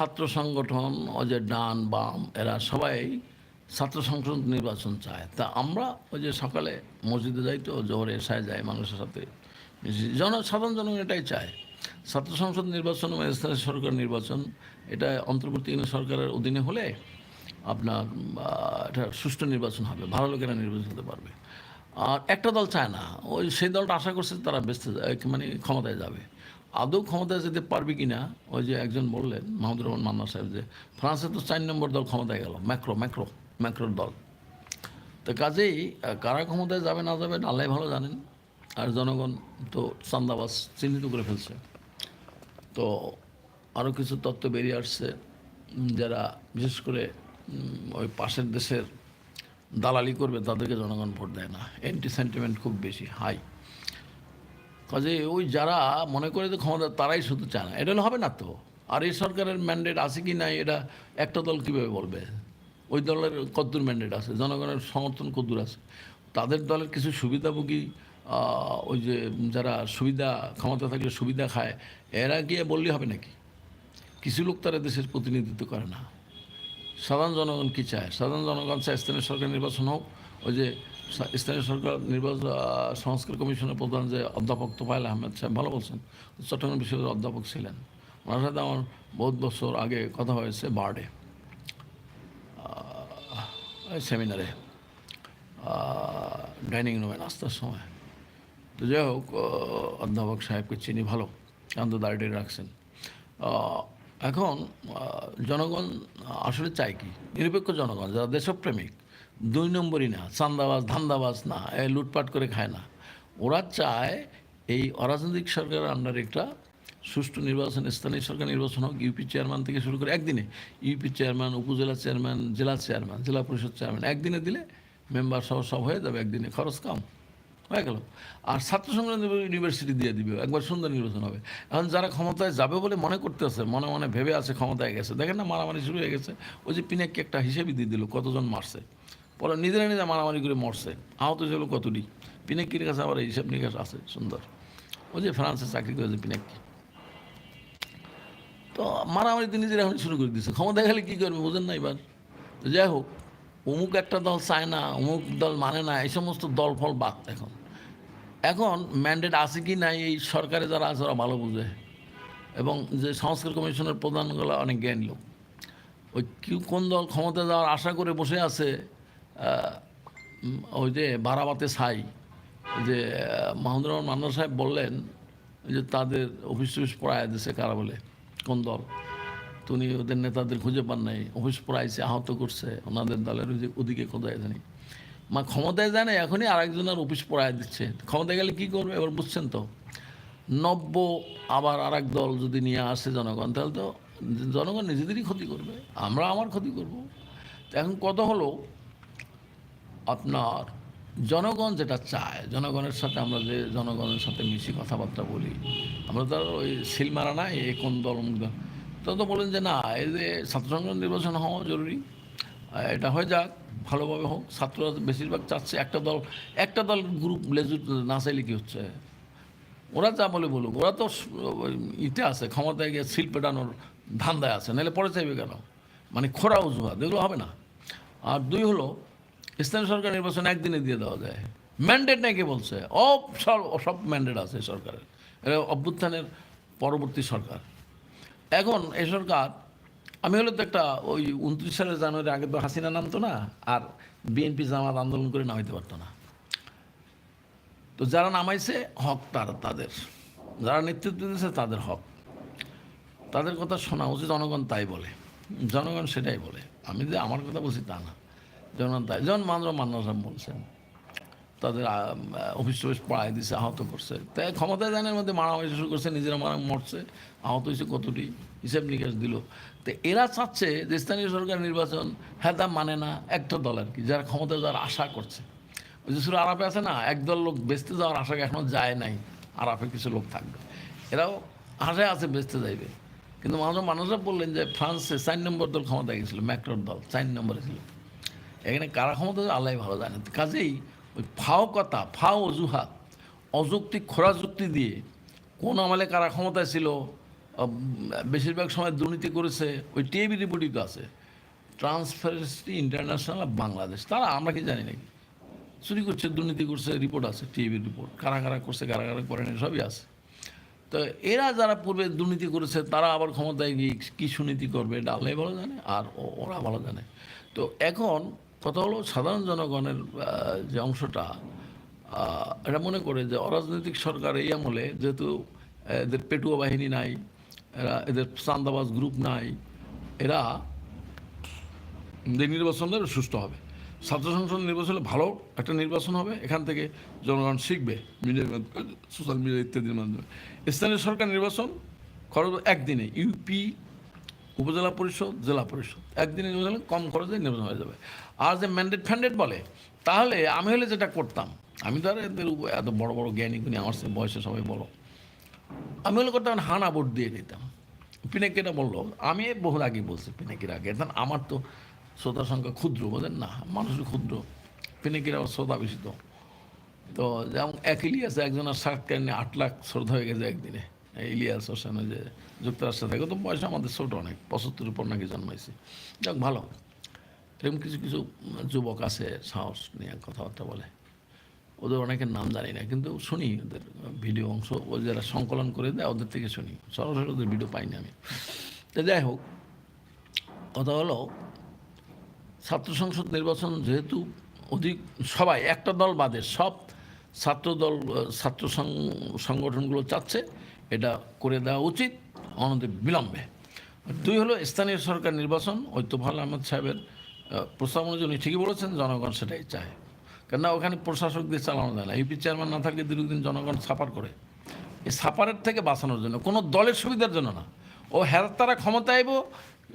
ছাত্র সংগঠন ও যে ডান, বাম, এরা সবাই ছাত্র সংসদ নির্বাচন চায়। তা আমরা ওই যে সকালে মসজিদে যাই তো, জোহরে এসায় যায় মানুষের সাথে। জন, সাধারণ জনগণ এটাই চায়। ছাত্র সংসদ নির্বাচন এবং স্থানীয় সরকার নির্বাচন, এটা অন্তর্বর্তীকালীন সরকারের অধীনে হলে আপনার এটা সুষ্ঠু নির্বাচন হবে, ভালো লোকেরা নির্বাচন হতে পারবে। আর একটা দল চায় না, ওই সেই দলটা আশা করছে তারা বেসতে মানে ক্ষমতায় যাবে। আদৌ ক্ষমতায় যেতে পারবে কি না ওই যে একজন বললেন, মাহমুদুর রহমান মান্না সাহেব যে, ফ্রান্সে তো চার নম্বর দল ক্ষমতায় গেল, ম্যাক্রো ম্যাক্রো, ম্যাক্রোর দল। তো কাজেই কারা ক্ষমতায় যাবে না যাবে আল্লাহ ভালো জানেন। আর জনগণ তো চান্দাবাস চিহ্নিত করে ফেলছে। তো আরও কিছু তত্ত্ব বেরিয়ে আসছে যারা বিশেষ করে ওই পাশের দেশের দালালি করবে, তাদেরকে জনগণ ভোট দেয় না। অ্যান্টি সেন্টিমেন্ট খুব বেশি হাই কাজে ওই যারা মনে করে যে ক্ষমতা, তারাই শুধু চায় না। এটা হবে না তো? আর এই সরকারের ম্যান্ডেট আছে কি নাই, এটা একটা দল কীভাবে বলবে? ওই দলের কদ্দূর ম্যান্ডেট আছে, জনগণের সমর্থন কদ্দূর আছে। তাদের দলের কিছু সুবিধাভোগী ওই যে যারা সুবিধা, ক্ষমতা থাকলে সুবিধা খায়, এরা গিয়ে বললেই হবে নাকি? কিছু লোক তারা দেশের প্রতিনিধিত্ব করে না। সাধারণ জনগণ কী চায়? সাধারণ জনগণ চায় স্থানীয় সরকার নির্বাচন হোক, ওই যে স্থানীয় সরকার নির্বাচন সংস্কার কমিশনের প্রধান যে অধ্যাপক তোফায়েল আহমেদ সাহেব, ভালো বলছেন, চট্টগ্রাম বিশ্ববিদ্যালয়ের অধ্যাপক ছিলেন। ওনার সাথে আমার বহুত বছর আগে কথা হয়েছে বার্ডে সেমিনারে ডাইনিং রুমে নাস্তার সময়। তো যাই হোক অধ্যাপক সাহেবকে চিনি ভালো কান্ত দাঁড়িয়ে রাখছেন। এখন জনগণ আসলে চায় কি? নিরপেক্ষ জনগণ, যারা দেশপ্রেমিক দুই নম্বরই না, চান্দাবাজ, ধান্দাবাজ না লুটপাট করে খায় না। ওরা চায় এই অরাজনৈতিক সরকারের আন্ডারে একটা সুষ্ঠু নির্বাচন, স্থানীয় সরকার নির্বাচন হোক ইউপি চেয়ারম্যান থেকে শুরু করে একদিনে ইউপি চেয়ারম্যান উপজেলা চেয়ারম্যান জেলা চেয়ারম্যান জেলা পরিষদ চেয়ারম্যান একদিনে দিলে মেম্বার সহ সব হয়ে যাবে, একদিনে খরচ কম। হয়ে গেল। আর ছাত্র সংগ্রাম ইউনিভার্সিটি দিয়ে দিবে, একবার সুন্দর নির্বাচন হবে। এখন যারা ক্ষমতায় যাবে বলে মনে করতেছে মনে মনে ভেবে আছে, ক্ষমতায় গেছে। দেখেন না, মারামারি শুরু হয়ে গেছে। ওই যে পিনাকি একটা হিসেবে দিয়ে দিল, কতজন মারছে। পরে নিজেরা নিজে মারামারি করে মরছে। আহত ছিল কতটি? পিনাকির কাছে আবার হিসাব নিকাশ আছে, সুন্দর। ওই যে ফ্রান্সে চাকরি করেছে পিনাকি তো মারামারি তিনি নিজেরা এখন শুরু করে দিচ্ছে ক্ষমতা গেলে কী করবে বোঝেন না এবার। তো যাই হোক, অমুক একটা দল চায় না, অমুক দল মানে না, এই সমস্ত দল ফল বাদ এখন। এখন ম্যান্ডেট আছে কি নাই, এই সরকারে যারা আছে ওরা ভালো বুঝে। এবং যে সংস্কার কমিশনের প্রধানগুলো অনেক জ্ঞানী লোক। ওই কোন দল ক্ষমতা যাওয়ার আশা করে বসে আছে ওই যে বারাবাতে সাই যে মাহমুদুর রহমান মান্না সাহেব বললেন যে তাদের অফিস টফিস পড়ায় দিছে কারা বলে, কোন দল? উনি ওদের নেতাদের খুঁজে পান নাই, অফিস পড়াইছে, আহত করছে, ওনাদের দলের ওদিকে কোথায় জানি। মা ক্ষমতায় যায় না এখনই আরেকজনের অফিস পড়ায় দিচ্ছে। ক্ষমতায় গেলে কী করবে এবার বুঝছেন তো? নব্য আবার আর দল যদি নিয়ে আসে জনগণ, তাহলে তো জনগণ নিজেদেরই ক্ষতি করবে, আমরা আমার ক্ষতি করব। এখন কত হলো? আপনার জনগণ যেটা চায়, জনগণের সাথে আমরা যে জনগণের সাথে মিশি কথাবার্তা বলি, আমরা তো ওই সিল মারা নাই, এ কোন দল তো তো বলেন যে না, এই যে ছাত্র সংগঠন নির্বাচন হওয়া জরুরি। এটা হয়ে যাক, ভালোভাবে হোক, ছাত্ররা বেশিরভাগ চাচ্ছে একটা দল একটা দল গ্রুপ লেজুর না চাইলে কী হচ্ছে? ওরা যা বলে বলুক, ওরা তো ইতে আছে, ক্ষমতায় গিয়ে সিল পেটানোর ধান্দায় আছে, নাহলে পরে চাইবে কেন? মানে খোরা অজুহাত এগুলো হবে না। আর দুই হলো স্থানীয় সরকার নির্বাচন একদিনে দিয়ে দেওয়া যায়। ম্যান্ডেট নাকি বলছে? ও সব সব ম্যান্ডেট আছে সরকারের। এটা অভ্যুত্থানের পরবর্তী সরকার। এখন এই সরকার, আমি হলো তো একটা ওই উনত্রিশ সালের জানুয়ারি আগে তো হাসিনা নামতো না, আর বিএনপি জামাত আন্দোলন করে নামাইতে পারতো না। তো যারা নামাইছে, হক তার তাদের। যারা নেতৃত্ব দিয়েছে, তাদের হক। তাদের কথা শোনা উচিত, জনগণ তাই বলে। জনগণ সেটাই বলে। আমি যে আমার কথা বলছি তা না। জনগণ তাই যেমন মান্দ্র সাহেব বলছেন। তাদের অফিস টফিস পড়াই দিছে, আহত করছে। তাই ক্ষমতায় জানের মধ্যে মারামারি শুরু করছে, নিজেরা মারা মরছে, আহত হয়েছে কতটি, হিসেব নিকাশ দিল। তো এরা চাচ্ছে যে স্থানীয় সরকার নির্বাচন হ্যাঁ মানে না, একটা দল আর কি, যারা ক্ষমতায় যাওয়ার আশা করছে। ওই যে শুরু আরাপে আছে না, একদল লোক বেচতে যাওয়ার আশা এখনও যায় নাই আরাপে কিছু লোক থাকবে। এরাও আশায় আছে বেচতে যাইবে। কিন্তু মানুষ মানুষরা বললেন যে ফ্রান্সে চার নম্বর দল ক্ষমতায় গেছিল, ম্যাক্রোর দল, চার নম্বরে ছিল। এখানে কারা ক্ষমতা আল্লাহ ভালো জানে কাজেই ওই ফাও কথা, ফাও অজুহাত অযৌক্তিক খোরা যুক্তি দিয়ে কোন আমলে কারা ক্ষমতায় ছিল বেশিরভাগ সময় দুর্নীতি করেছে, ওই টিএবি রিপোর্টই তো আছে। Transparency International Bangladesh. তারা আমরা কি জানি নাকি? চুরি করছে, দুর্নীতি করছে, রিপোর্ট আছে, টিএবি রিপোর্ট। কারা কারা করছে, কারা কারা করেনি সবই আছে। তো এরা যারা পূর্বে দুর্নীতি করেছে, তারা আবার ক্ষমতায় গিয়ে কী সুনীতি করবে, এটা আল্লাহ ভালো জানে, আর ওরা ভালো জানে। তো এখন কথা হলো সাধারণ জনগণের যে অংশটা এটা মনে করে যে অরাজনৈতিক সরকার এই আমলে যেহেতু এদের পেটুয়া বাহিনী নাই, এরা এদের চান্দাবাজ গ্রুপ নাই, এরা যে নির্বাচন হবে সুষ্ঠু হবে। ছাত্র সংসদ নির্বাচন ভালো একটা নির্বাচন হবে, এখান থেকে জনগণ শিখবে মিডিয়ার মাধ্যমে, সোশ্যাল মিডিয়া ইত্যাদির মাধ্যমে। স্থানীয় সরকার নির্বাচন খরচ একদিনে, ইউপি, উপজেলা পরিষদ, জেলা পরিষদ, একদিনে নির্বাচন কম খরচে নির্বাচন হয়ে যাবে। আর যে ম্যান্ডেট ফ্যান্ডেট বলে, তাহলে আমি হলে যেটা করতাম, আমি তো আর এদের এত বড় বড় জ্ঞানী গুণী, আমার সাথে বয়সে সবাই বড়। আমি হলে করতাম হানা ভোট দিয়ে দিতাম। পিনাকিটা বলল, আমি বহু আগে বলছি পিনাকির আগে, এখন আমার তো শ্রোতার সংখ্যা ক্ষুদ্র বোঝেন না? মানুষ ক্ষুদ্র, পিনাকির শ্রোতা বেশি তো। তো যেমন এক ইলিয়াস, একজনের শার্ট কেনে আট লাখ শ্রদ্ধা হয়ে গেছে একদিনে। ইলিয়াস হোসেনের যে যুক্তরাষ্ট্রে থাকে, তো বয়স আমাদের ছোট অনেক, পঁচাত্তর উপর নাকি জন্মাইছে। যাক, ভালো। এরকম কিছু কিছু যুবক আছে, সাহস নিয়ে কথাবার্তা বলে। ওদের অনেকের নাম জানি না, কিন্তু শুনি ওদের ভিডিও অংশ। ও যারা সংকলন করে দেয়, ওদের থেকে শুনি। সরাসরি ওদের ভিডিও পাইনি আমি। তো যাই হোক, কথা হলো, ছাত্র সংসদ নির্বাচন যেহেতু অধিক সবাই, একটা দল বাদে সব ছাত্র দল, ছাত্র সংগঠনগুলো চাচ্ছে, এটা করে দেওয়া উচিত অনন্ত বিলম্বে দুই হলো, স্থানীয় সরকার নির্বাচন ঐত্যফল আহমদ সাহেবের প্রস্তাব অনুযায়ী ঠিকই বলেছেন, জনগণ সেটাই চায়। কেননা ওখানে প্রশাসক দিয়ে চালানো যায় না। ইউপি চেয়ারম্যান না থাকলে দীর্ঘদিন জনগণ সাফার করে। এই সাফারের থেকে বাঁচানোর জন্য, কোনো দলের সুবিধার জন্য না। ও হ্যাঁ তারা ক্ষমতা আইব,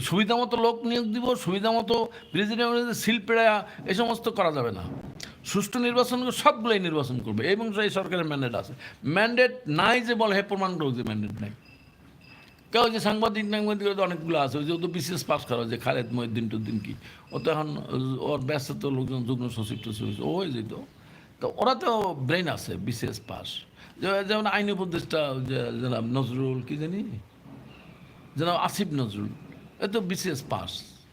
সুবিধা মতো লোক নিয়োগ দিব, সুবিধা মতো প্রেসিডেন্ট সিল পেড়া এই সমস্ত করা যাবে না। সুষ্ঠু নির্বাচন সবগুলোই নির্বাচন করবে। এবং এই সরকারের ম্যান্ডেট আছে। ম্যান্ডেট নাই যে বলে, হে, প্রমাণ করুক যে ম্যান্ডেট নাই। কেউ যে সাংবাদিক তো অনেকগুলো আছে, ওই যে ও তো বিশেষ পাস করা, যে খালেদ মহিদ্দিন টুদ্দিন কি? ও তো এখন, ওর ব্যস্ত লোকজন, যুগ্ম সচিব টসিব ও হয়ে যেত তো। ওরা তো ব্রেন আছে বিশেষ পাস। যেমন আইন উপদেষ্টা জনাব নজরুল, কি জানি? জনাব আসিফ নজরুল, এ তো বিশেষ পাস,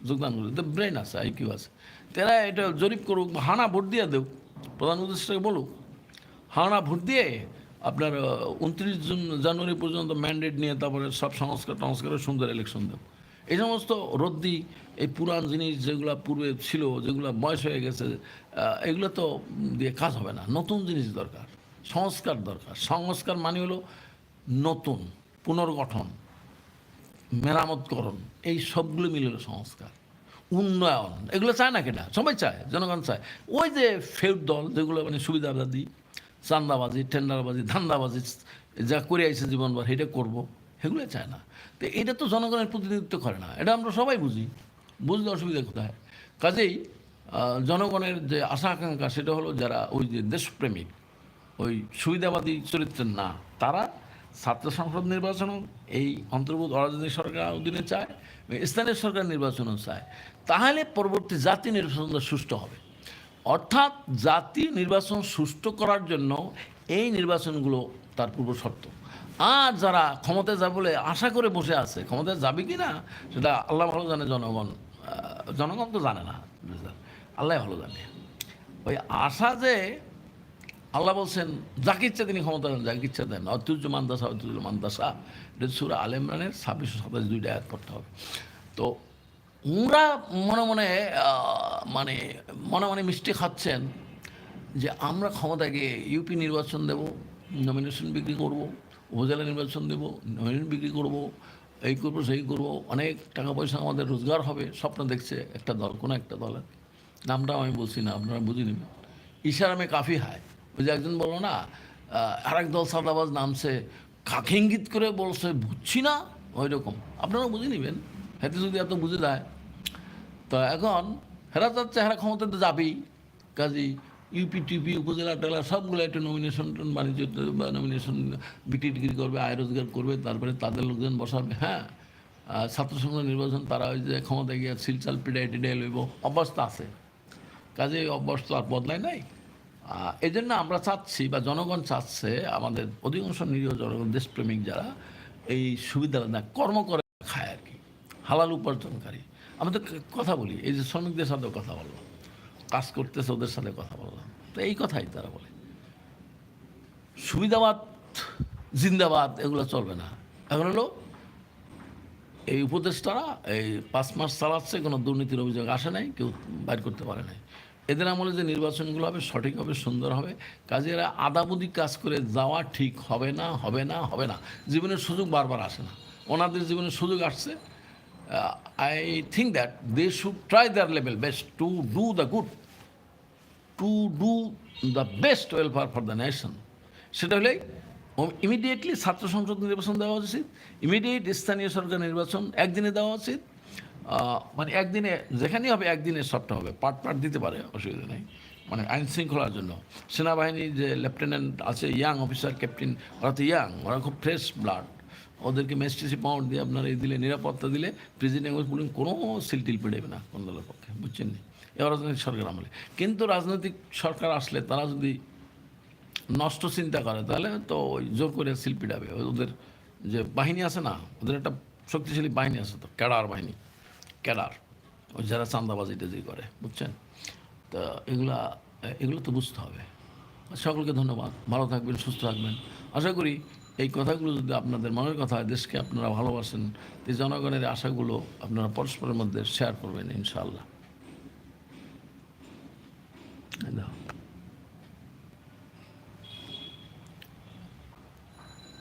যোগদান করে তো ব্রেন আছে আইকিউ আছে। তারা এটা জরিপ করুক হানা ভোট দিয়ে দেব প্রধান উপদেষ্টাকে বলুক হাওড়া ভোট দিয়ে আপনার উনত্রিশ জুন, জানুয়ারি পর্যন্ত ম্যান্ডেট নিয়ে তারপরে সব সংস্কার টংস্কারের সুন্দর ইলেকশন দেব। এই সমস্ত রদ্দি, এই পুরান জিনিস যেগুলো পূর্বে ছিল, যেগুলো বয়স হয়ে গেছে এগুলো তো দিয়ে কাজ হবে না। নতুন জিনিস দরকার, সংস্কার দরকার। সংস্কার মানে হলো নতুন, পুনর্গঠন, মেরামতকরণ, এই সবগুলো মিলে হলো সংস্কার। উন্নয়ন, এগুলো চায় না কেনা? সবাই চায়, জনগণ চায়। ওই যে ফেউড দল যেগুলো মানে সুবিধাবাদী চান্দাবাজি, টেন্ডারবাজি, ধান্দাবাজি, যা করে আইছে জীবনভর সেটা করব সেগুলো চায় না। তো এটা তো জনগণের প্রতিনিধিত্ব করে না, এটা আমরা সবাই বুঝি, বুঝলে অসুবিধা কোথায়? কাজেই জনগণের যে আশা আকাঙ্ক্ষা, সেটা হলো যারা ওই যে দেশপ্রেমিক, ওই সুবিধাবাদী চরিত্রের না, তারা ছাত্র সংসদ নির্বাচনও এই অন্তর্ভুক্ত অরাজনৈতিক সরকার অধীনে চায় স্থানীয় সরকার নির্বাচনও চায়। তাহলে পরবর্তী জাতি নির্বাচনটা সুষ্ঠু হবে। অর্থাৎ জাতীয় নির্বাচন সুষ্ঠু করার জন্য এই নির্বাচনগুলো তার পূর্ব শর্ত। আর যারা ক্ষমতায় যাবে বলে আশা করে বসে আছে, ক্ষমতায় যাবে কি না, সেটা আল্লাহ ভালো জানে, জনগণ জনগণ তো জানে না আল্লাহ ভালো জানে। ওই আশা যে আল্লাহ বলছেন, যাকে ইচ্ছা তিনি ক্ষমতা দেন, যাকে ইচ্ছা দেন। অতুর্য মান্দাসা অতুর্য মান্দাসা, এটা সুরা আল ইমরানের ছাব্বিশশো সাতাশ দুইটা অ্যাড করতে হবে। তো ওরা মনে মনে মানে মনে মনে মিষ্টি খাচ্ছেন যে আমরা ক্ষমতায় গিয়ে ইউপি নির্বাচন দেব নমিনেশন বিক্রি করব, উপজেলা নির্বাচন দেব নমিনেশন বিক্রি করব, এই করব, সেই করব, অনেক টাকা পয়সা আমাদের রোজগার হবে, স্বপ্ন দেখছে একটা দল, কোনো একটা দলের নামটাও আমি বলছি না, আপনারা বুঝে নেবেন ইশারামে কাফি হায়। ওই যে একজন বলল না আর এক দল সাদাবাজ নামছে, কাকে ইঙ্গিত করে বলছে, বুঝছি না ওই রকম আপনারা বুঝে নেবেন। হেতে যদি এত বুঝে যায়, তো এখন হেরা যাচ্ছে হেরা ক্ষমতাতে যাবেই। কাজী ইউপি টিপি উপজেলা, টেলা, সবগুলো একটা নমিনেশন বাণিজ্য নমিনেশন বিক্রি টিক্রি করবে, আয় রোজগার করবে, তারপরে তাদের লোকজন বসাবে হ্যাঁ? ছাত্র সংঘ নির্বাচন তারা ওই যে ক্ষমতায় গিয়ে সিলচাল পিডাই টিডাই লইব অবস্থা আছে। কাজে তো আর বদলায় নাই। এই জন্য আমরা চাচ্ছি, বা জনগণ চাচ্ছে, আমাদের অধিকাংশ নিরীহ জনগণ, দেশপ্রেমিক যারা, এই সুবিধা কর্ম করে হালাল উপার্জনকারী। আমি তো কথা বলি, এই যে শ্রমিকদের সাথেও কথা বললাম কাজ করতেছে ওদের সাথে কথা বললাম তো এই কথাই তারা বলে। সুবিধাবাদ, জিন্দাবাদ, এগুলো চলবে না। এখন হলো, এই উপদেষ্টারা এই পাঁচ মাস চালাচ্ছে, কোনো দুর্নীতির অভিযোগ আসে নাই, কেউ বাইর করতে পারে নাই। এদের আমলে যে নির্বাচনগুলো হবে, সঠিক হবে, সুন্দর হবে, কাজে এরা আদাবুদি কাজ করে যাওয়া ঠিক হবে না হবে না হবে না। জীবনের সুযোগ বারবার আসে না। ওনাদের জীবনে সুযোগ আসছে I think that they should try their level best to do the good to do the best welfare for the nation সেটা হলে ইমিডিয়েটলি ছাত্র সংসদ নির্বাচন দেওয়া উচিত ইমিডিয়েট স্থানীয় সরকার নির্বাচন একদিনে দেওয়া উচিত মানে একদিনে, যেখানেই হবে একদিনে সবটা হবে পার্ট পার্ট দিতে পারে, অসুবিধা নেই। মানে আইন শৃঙ্খলার জন্য। সেনাবাহিনীর যে লেফটেন্যান্ট আছে ইয়াং অফিসার ক্যাপ্টেন ওরা তো ইয়াং ওরা খুব ফ্রেশ ব্লাড ওদেরকে মেস্টিসি পাউন্ড দিয়ে আপনারা এই দিলে, নিরাপত্তা দিলে প্রেসিডেন্ট বলুন কোনো সিলটিল পেড়েবে না কোন দলের পক্ষে, বুঝছেন নি? এ রাজনৈতিক সরকার আমলে। কিন্তু রাজনৈতিক সরকার আসলে তারা যদি নষ্ট চিন্তা করে, তাহলে তো ওই জোর করে সিল পিটাবে ওদের যে বাহিনী আছে না, ওদের একটা শক্তিশালী বাহিনী আছে তো, ক্যাডার বাহিনী, ক্যাডার। ওই যারা চান্দাবাজি টাজি করে, বুঝছেন? তা এগুলা, এগুলো তো বুঝতে হবে। সকলকে ধন্যবাদ। ভালো থাকবেন, সুস্থ থাকবেন। আশা করি এই কথাগুলো যদি আপনাদের মনের কথা দেশকে আপনারা ভালোবাসেন, এই জনগণের আশাগুলো আপনারা পরস্পরের মধ্যে শেয়ার করবেন, ইনশাআল্লাহ।